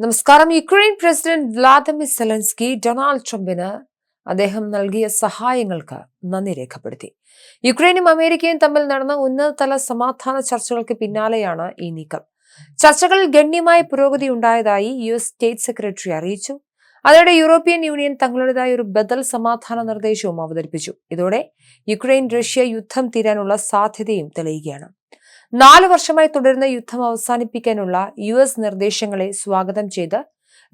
നമസ്കാരം. Ukraine president Vladimir Zelensky Donald ട്രംപിന് അദ്ദേഹം നൽകിയ സഹായങ്ങൾക്ക് നന്ദി രേഖപ്പെടുത്തി. യുക്രൈനും അമേരിക്കയും തമ്മിൽ നടന്ന ഉന്നതതല സമാധാന ചർച്ചകൾക്ക് പിന്നാലെയാണ് ഈ നീക്കം. ചർച്ചകളിൽ ഗണ്യമായ പുരോഗതി ഉണ്ടായതായി യു എസ് സ്റ്റേറ്റ് സെക്രട്ടറി അറിയിച്ചു. അതോടെ യൂറോപ്യൻ യൂണിയൻ തങ്ങളുടേതായ ഒരു ബദൽ സമാധാന നിർദ്ദേശവും അവതരിപ്പിച്ചു. ഇതോടെ യുക്രൈൻ റഷ്യ യുദ്ധം തീരാനുള്ള സാധ്യതയും തെളിയുകയാണ്. നാല് വർഷമായി തുടരുന്ന യുദ്ധം അവസാനിപ്പിക്കാനുള്ള യു എസ് നിർദ്ദേശങ്ങളെ സ്വാഗതം ചെയ്ത്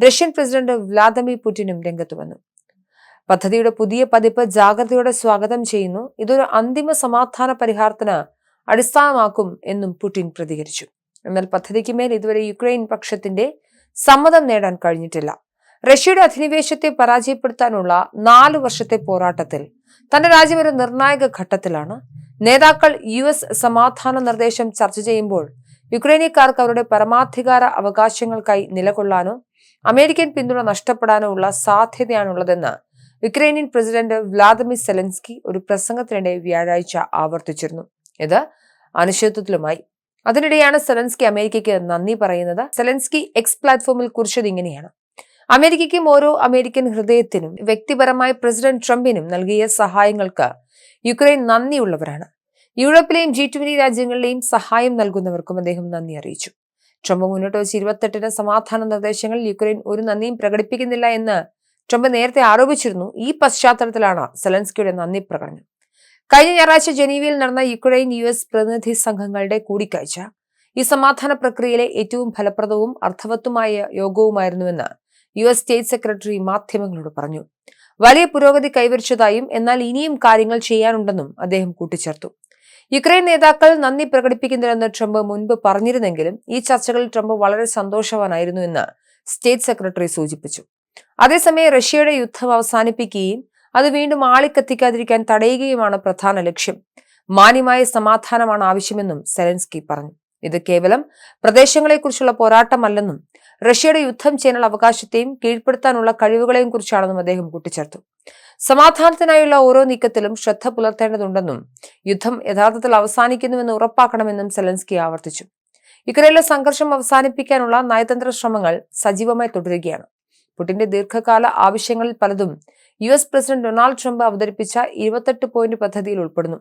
റഷ്യൻ പ്രസിഡന്റ് വ്ലാദിമിർ പുടിനും രംഗത്ത് വന്നു. പദ്ധതിയുടെ പുതിയ പതിപ്പ് ജാഗ്രതയോടെ സ്വാഗതം ചെയ്യുന്നു. ഇതൊരു അന്തിമ സമാധാന പരിഹാരത്തിന് അടിസ്ഥാനമാക്കും എന്നും പുടിൻ പ്രതികരിച്ചു. എന്നാൽ പദ്ധതിക്ക് മേൽ ഇതുവരെ യുക്രൈൻ പക്ഷത്തിന്റെ സമ്മതം നേടാൻ കഴിഞ്ഞിട്ടില്ല. റഷ്യയുടെ അധിനിവേശത്തെ പരാജയപ്പെടുത്താനുള്ള നാലു വർഷത്തെ പോരാട്ടത്തിൽ തന്റെ രാജ്യം ഒരു നിർണായക ഘട്ടത്തിലാണ്. നേതാക്കൾ യു എസ് സമാധാന നിർദ്ദേശം ചർച്ച ചെയ്യുമ്പോൾ യുക്രൈനിയക്കാർക്ക് അവരുടെ പരമാധികാര അവകാശങ്ങൾക്കായി നിലകൊള്ളാനോ അമേരിക്കൻ പിന്തുണ നഷ്ടപ്പെടാനോ ഉള്ള സാധ്യതയാണുള്ളതെന്ന് യുക്രൈനിയൻ പ്രസിഡന്റ് വ്ളാദിമിർ സെലൻസ്കി ഒരു പ്രസംഗത്തിനിടെ വ്യാഴാഴ്ച ആവർത്തിച്ചിരുന്നു. ഇത് അനിശ്ചിതത്വത്തിലുമായി അതിനിടെയാണ് സെലൻസ്കി അമേരിക്കയ്ക്ക് നന്ദി പറയുന്നത്. സെലൻസ്കി എക്സ് പ്ലാറ്റ്ഫോമിൽ കുറിച്ചത് ഇങ്ങനെയാണ്. അമേരിക്കയ്ക്കും ഓരോ അമേരിക്കൻ ഹൃദയത്തിനും വ്യക്തിപരമായി പ്രസിഡന്റ് ട്രംപിനും നൽകിയ സഹായങ്ങൾക്ക് യുക്രൈൻ നന്ദിയുള്ളവരാണ്. യൂറോപ്പിലെയും ജി ട്വന്റി രാജ്യങ്ങളിലെയും സഹായം നൽകുന്നവർക്കും അദ്ദേഹം നന്ദി അറിയിച്ചു. ട്രംപ് മുന്നോട്ട് വെച്ച് ഇരുപത്തെട്ടിന് സമാധാന നിർദ്ദേശങ്ങളിൽ യുക്രൈൻ ഒരു നന്ദിയും പ്രകടിപ്പിക്കുന്നില്ല എന്ന് ട്രംപ് നേരത്തെ ആരോപിച്ചിരുന്നു. ഈ പശ്ചാത്തലത്തിലാണ് സെലൻസ്കിയുടെ നന്ദി പ്രകടനം. കഴിഞ്ഞ ഞായറാഴ്ച ജനീവയിൽ നടന്ന യുക്രൈൻ യു എസ് പ്രതിനിധി സംഘങ്ങളുടെ കൂടിക്കാഴ്ച. ഈ സമാധാന പ്രക്രിയയിലെ ഏറ്റവും ഫലപ്രദവും അർത്ഥവത്തുമായ യോഗവുമായിരുന്നുവെന്ന് യു എസ് സ്റ്റേറ്റ് സെക്രട്ടറി മാധ്യമങ്ങളോട് പറഞ്ഞു. വലിയ പുരോഗതി കൈവരിച്ചതായും എന്നാൽ ഇനിയും കാര്യങ്ങൾ ചെയ്യാനുണ്ടെന്നും അദ്ദേഹം കൂട്ടിച്ചേർത്തു. യുക്രൈൻ നേതാക്കൾ നന്ദി പ്രകടിപ്പിക്കുന്നില്ലെന്ന് ട്രംപ് മുൻപ് പറഞ്ഞിരുന്നെങ്കിലും ഈ ചർച്ചകളിൽ ട്രംപ് വളരെ സന്തോഷവാനായിരുന്നു എന്ന് സ്റ്റേറ്റ് സെക്രട്ടറി സൂചിപ്പിച്ചു. അതേസമയം റഷ്യയുടെ യുദ്ധം അവസാനിപ്പിക്കുകയും അത് വീണ്ടും ആളിക്കത്തിക്കാതിരിക്കാൻ തടയുകയുമാണ് പ്രധാന ലക്ഷ്യം. മാന്യമായ സമാധാനമാണ് ആവശ്യമെന്നും സെലൻസ്കി പറഞ്ഞു. ഇത് കേവലം പ്രദേശങ്ങളെക്കുറിച്ചുള്ള പോരാട്ടമല്ലെന്നും റഷ്യയുടെ യുദ്ധം ചെയ്യാനുള്ള അവകാശത്തെയും കീഴ്പ്പെടുത്താനുള്ള കഴിവുകളെയും കുറിച്ചാണെന്നും അദ്ദേഹം കൂട്ടിച്ചേർത്തു. സമാധാനത്തിനായുള്ള ഓരോ നീക്കത്തിലും ശ്രദ്ധ പുലർത്തേണ്ടതുണ്ടെന്നും യുദ്ധം യഥാർത്ഥത്തിൽ അവസാനിക്കുന്നുവെന്ന് ഉറപ്പാക്കണമെന്നും സെലൻസ്കി ആവർത്തിച്ചു. ഇക്കരയിലെ സംഘർഷം അവസാനിപ്പിക്കാനുള്ള നയതന്ത്ര ശ്രമങ്ങൾ സജീവമായി തുടരുകയാണ്. പുടിന്റെ ദീർഘകാല ആവശ്യങ്ങളിൽ പലതും U S president Donald Trump അവതരിപ്പിച്ച ഇരുപത്തെട്ട് പോയിന്റ് പദ്ധതിയിൽ ഉൾപ്പെടുന്നു.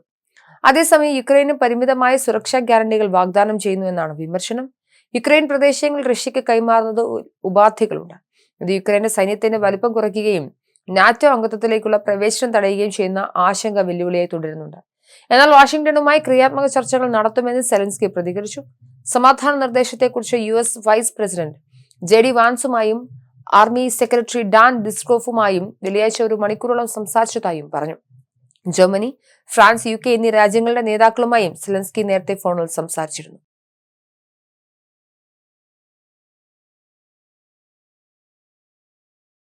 അതേസമയം യുക്രൈന് പരിമിതമായ സുരക്ഷാ ഗ്യാരണ്ടികൾ വാഗ്ദാനം ചെയ്യുന്നുവെന്നാണ് വിമർശനം. യുക്രൈൻ പ്രദേശങ്ങൾ റഷ്യക്ക് കൈമാറുന്നത് ഉപാധികളുണ്ട്. ഇത് യുക്രൈന്റെ സൈന്യത്തിന്റെ വലിപ്പം കുറയ്ക്കുകയും നാറ്റോ അംഗത്വത്തിലേക്കുള്ള പ്രവേശനം തടയുകയും ചെയ്യുന്ന ആശങ്ക വെല്ലുവിളിയായി തുടരുന്നുണ്ട്. എന്നാൽ വാഷിംഗ്ടണുമായി ക്രിയാത്മക ചർച്ചകൾ നടത്തുമെന്ന് സെലൻസ്കി പ്രതികരിച്ചു. സമാധാന നിർദ്ദേശത്തെക്കുറിച്ച് U S vice president J D വാൻസുമായും army secretary Dan ഡിസ്ക്രോഫുമായും വെള്ളിയാഴ്ച ഒരു മണിക്കൂറോളം സംസാരിച്ചതായും പറഞ്ഞു. ജർമ്മനി ഫ്രാൻസ് യു എന്നീ രാജ്യങ്ങളുടെ നേതാക്കളുമായും സെലൻസ്കി നേരത്തെ ഫോണിൽ സംസാരിച്ചിരുന്നു.